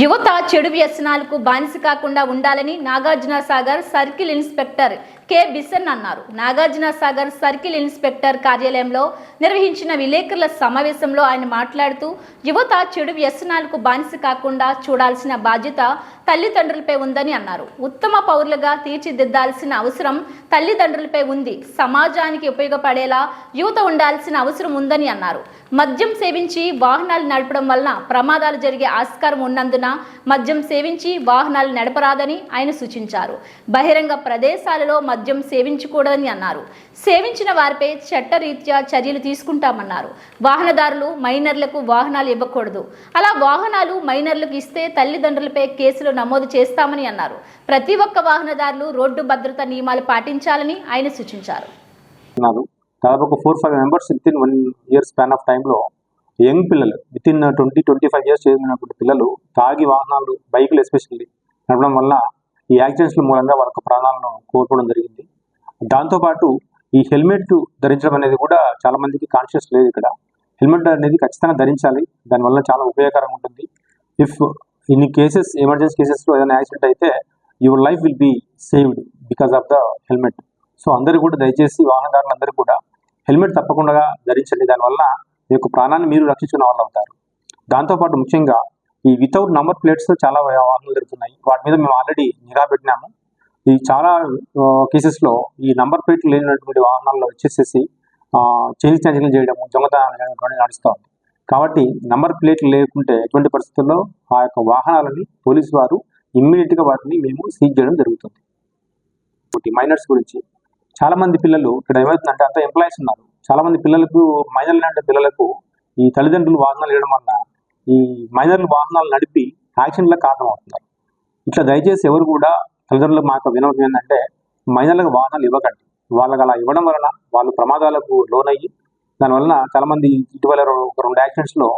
యువత చెడు వ్యసనాలకు బానిస కాకుండా ఉండాలని Nagarjuna Sagar circle inspector K. Bisan అన్నారు. నాగార్జున సాగర్ సర్కిల్ ఇన్స్పెక్టర్ కార్యాలయంలో నిర్వహించిన విలేకరుల సమావేశంలో ఆయన మాట్లాడుతూ యువత చెడు వ్యసనాలకు బానిస కాకుండా చూడాల్సిన బాధ్యత తల్లిదండ్రులపై ఉందని అన్నారు. ఉత్తమ పౌరులుగా తీర్చిదిద్దాల్సిన అవసరం తల్లిదండ్రులపై ఉంది. సమాజానికి ఉపయోగపడేలా యువత ఉండాల్సిన అవసరం ఉందని అన్నారు. మద్యం సేవించి వాహనాలు నడపడం వలన ప్రమాదాలు జరిగే ఆస్కారం ఉన్నందున మద్యం సేవించి వాహనాలు నడపరాదని ఆయన సూచించారు. బహిరంగ ప్రదేశాలలో మద్యం సేవించకూడదని అన్నారు. సేవించిన వారిపై చట్టరీత్యా చర్యలు తీసుకుంటామన్నారు. వాహనదారులు మైనర్లకు వాహనాలు ఇవ్వకూడదు. అలా వాహనాలు మైనర్లకు ఇస్తే తల్లిదండ్రులపై కేసులు నమోదు చేస్తామని అన్నారు. ప్రతి ఒక్క వాహనదారులు రోడ్డు భద్రత నియమాలు పాటించాలని ఆయన సూచించారు. దాదాపు ఒక four five members with in one year span of టైంలో యంగ్ పిల్లలు with in twenty twenty five years చేసినటువంటి పిల్లలు తాగి వాహనాలు బైకులు ఎస్పెషల్లీ నడపడం వల్ల ఈ యాక్సిడెంట్స్ల మూలంగా వాళ్ళ యొక్క ప్రాణాలను కోల్పోవడం జరిగింది. దాంతోపాటు ఈ హెల్మెట్ ధరించడం అనేది కూడా చాలా మందికి కాన్షియస్ లేదు ఇక్కడ. హెల్మెట్ అనేది ఖచ్చితంగా ధరించాలి. దానివల్ల చాలా ఉపయోగకరంగా ఉంటుంది. ఇఫ్ ఇన్ని కేసెస్ ఎమర్జెన్సీ కేసెస్లో ఏదైనా యాక్సిడెంట్ అయితే your life will be saved because of the helmet so అందరూ కూడా దయచేసి వాహనదారులందరూ కూడా హెల్మెట్ తప్పకుండా ధరించండి. దానివల్ల మీ యొక్క ప్రాణాన్ని మీరు రక్షించుకున్న వాళ్ళు అవుతారు. దాంతోపాటు ముఖ్యంగా ఈ వితౌట్ నంబర్ ప్లేట్స్ చాలా వాహనాలు జరుగుతున్నాయి. వాటి మీద మేము ఆల్రెడీ నిఘా పెట్టినాము. ఈ చాలా కేసెస్లో ఈ నంబర్ ప్లేట్లు లేనటువంటి వాహనాల్లో వచ్చేసేసి చేంజ్ ఛార్జీలు చేయడము దొంగతనాలు చేయడం నడుస్తూ ఉంది. కాబట్టి నంబర్ ప్లేట్లు లేకుంటే ఎటువంటి పరిస్థితుల్లో ఆ యొక్క వాహనాలని పోలీసు వారు ఇమ్మీడియట్గా వాటిని మేము సీజ్ చేయడం జరుగుతుంది. ఒకటి మైనర్స్ గురించి. చాలామంది పిల్లలు ఇక్కడ ఏమవుతుందంటే అంత ఎంప్లాయీస్ ఉన్నారు. చాలా మంది పిల్లలకు మైనర్లు అంటే పిల్లలకు ఈ తల్లిదండ్రులు వాహనాలు వేయడం వల్ల ఈ మైనర్లు వాహనాలు నడిపి యాక్సిడెంట్లకు కారణం అవుతున్నారు ఇట్లా దయచేసి ఎవరు కూడా తల్లిదండ్రులకు మా యొక్క వినోదం ఏంటంటే మైనర్లకు వాహనాలు ఇవ్వకండి. వాళ్ళకి అలా ఇవ్వడం వలన వాళ్ళు ప్రమాదాలకు లోనయ్యి దానివలన చాలామంది ఇటీవల ఒక రెండు యాక్సిడెంట్స్లో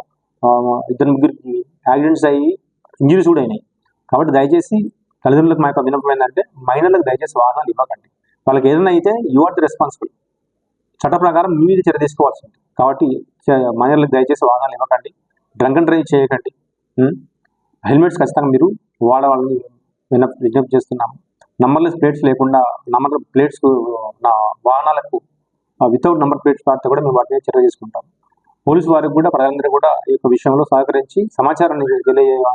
ఇద్దరు ముగ్గురికి యాక్సిడెంట్స్ అయ్యి ఇంజరీస్ కూడా అయినాయి. కాబట్టి దయచేసి తల్లిదండ్రులకు మా యొక్క వినపం ఏంటంటే మైనర్లకు దయచేసి వాహనాలు ఇవ్వకండి. వాళ్ళకి ఏదైనా అయితే యు ఆర్ ది రెస్పాన్సిబుల్. చట్ట ప్రకారం మీ మీద చర్య తీసుకోవాల్సి ఉంటుంది. కాబట్టి మైనర్లకు దయచేసి వాహనాలు ఇవ్వకండి. డ్రంక్ అండ్ డ్రైవ్ చేయకండి. హెల్మెట్స్ ఖచ్చితంగా మీరు వాడవాలని విన విజ్ఞప్తి చేస్తున్నాము. నంబర్లెస్ ప్లేట్స్ లేకుండా నంబర్ ప్లేట్స్ నా వాహనాలకు వితౌట్ నంబర్ ప్లేట్స్ వాడితే కూడా మేము వాటి మీద చర్య తీసుకుంటాం పోలీసు వారికి కూడా ప్రజలందరూ కూడా ఈ యొక్క విషయంలో సహకరించి సమాచారాన్ని తెలియ